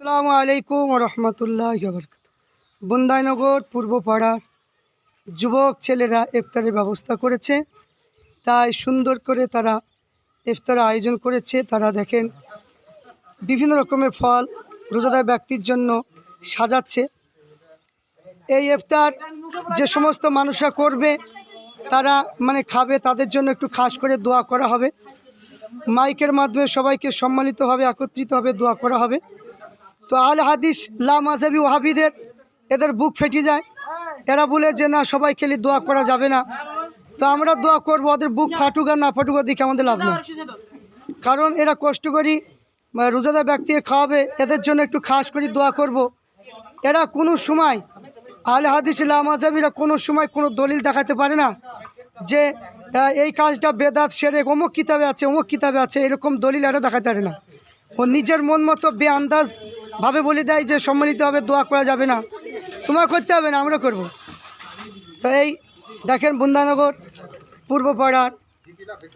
আসসালামু আলাইকুম রহমতুল্লাহ বরকাত বন্দাইনগর পূর্বপাড়ার যুবক ছেলেরা ইফতারের ব্যবস্থা করেছে, তাই সুন্দর করে তারা ইফতার আয়োজন করেছে। তারা দেখেন বিভিন্ন রকমের ফল রোজাদার ব্যক্তির জন্য সাজাচ্ছে। এই ইফতার যে সমস্ত মানুষরা করবে, তারা মানে খাবে, তাদের জন্য একটু খাস করে দোয়া করা হবে। মাইকের মাধ্যমে সবাইকে সম্মানিতভাবে, একত্রিতভাবে দোয়া করা হবে। তো আল হাদিস লা মাজাবি ওহাবিদের এদের বুক ফেটে যায়। এরা বলে যে, না, সবাই খেলে দোয়া করা যাবে না। তো আমরা দোয়া করব, ওদের বুক ফাটুক আর না ফাটুক দিকে আমাদের লাভ নেই। কারণ এরা কষ্ট করি রোজাদার ব্যক্তিকে খাওয়াবে, এদের জন্য একটু খাস করে দোয়া করব। এরা কোনো সময় আল হাদিস লা মাজাবিরা কোনো সময় কোনো দলিল দেখাতে পারে না যে, এই কাজটা বেদাত সেরে অমুক কিতাবে আছে, অমুক কিতাবে আছে, এরকম দলিল এরা দেখাতে পারে না। ও নিজের মন মতো বে আন্দাজ ভাবে বলে দেয় যে সম্মিলিতভাবে দোয়া করা যাবে না। তোমার করতে হবে না, আমরা করব। তো এই দেখেন বৃন্দানগর পূর্বপাড়ার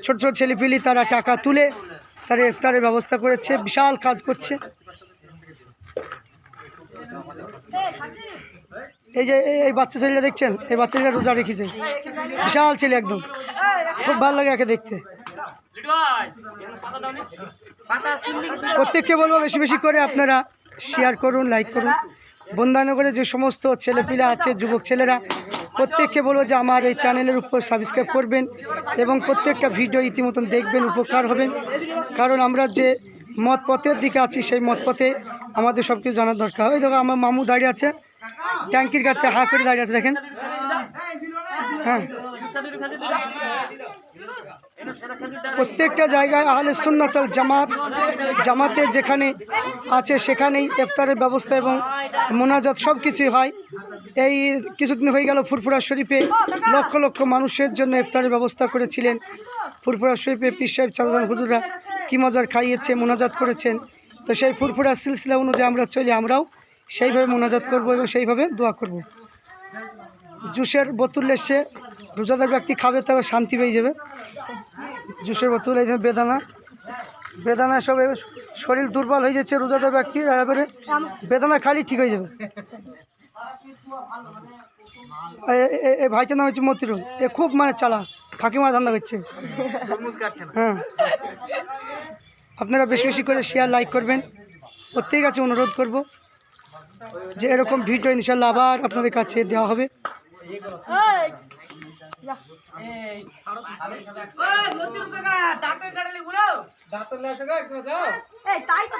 ছোট ছোট ছেলেপিলি তারা টাকা তুলে তারা ইফতারের ব্যবস্থা করেছে, বিশাল কাজ করছে। এই যে এই বাচ্চা ছেলেটা দেখছেন? এই বাচ্চা ছেলেটা রোজা রেখেছে। বিশাল ছেলে একদম। খুব ভালো লাগে একে দেখতে। প্রত্যেককে বলব বেশি বেশি করে আপনারা শেয়ার করুন লাইক করুন। বন্দানগরে যে সমস্ত ছেলেপিলা আছে, যুবক ছেলেরা, প্রত্যেককে বলব যে আমার এই চ্যানেলের উপর সাবস্ক্রাইব করবেন এবং প্রত্যেকটা ভিডিও ইতিমতন দেখবেন, উপকার হবেন। কারণ আমরা যে মত পথের দিকে আছি, সেই মত পথে আমাদের সব কিছু জানার দরকার। ওই দেখো আমার মামু দাঁড়িয়ে আছে। ট্যাঙ্কির কাছে হা করে দাঁড়িয়ে আছে, দেখেন। হ্যাঁ। প্রত্যেকটা জায়গায় আহলে সুন্নাতল জামাত, জামাতে যেখানে আছে সেখানেই ইফতারের ব্যবস্থা এবং মোনাজাত সব কিছুই হয়। এই কিছুদিন হয়ে গেল ফুরফুরা শরীফে লক্ষ লক্ষ মানুষের জন্য ইফতারের ব্যবস্থা করেছিলেন। ফুরফুরা শরীফে পীর সাহেব চালজান হুজুরা কী মজার খাইয়েছে, মোনাজাত করেছেন। তো সেই ফুরফুরা সিলসিলা অনুযায়ী আমরা চলি, আমরাও সেইভাবে মোনাজাত করব এবং সেইভাবে দোয়া করব। জুসের বোতল এসছে রোজাদার ব্যক্তি খাবে, তবে শান্তি পেয়ে যাবে। জুসের বোতল, এই বেদানা। বেদানা সব শরীর দুর্বল হয়ে যাচ্ছে রোজাদার ব্যক্তি, এবারে বেদানা খালি ঠিক হয়ে যাবে। এই ভাইটার নাম হচ্ছে মতিরুল। এ খুব মানে চালা ফাঁকি মারা ধান্দা করছে। হ্যাঁ। আপনারা বেশি বেশি করে শেয়ার লাইক করবেন। প্রত্যেক কাছে অনুরোধ করব। যে এরকম ভিডিও ইনশাল্লাহ আবার আপনাদের কাছে দেওয়া হবে। তাই তো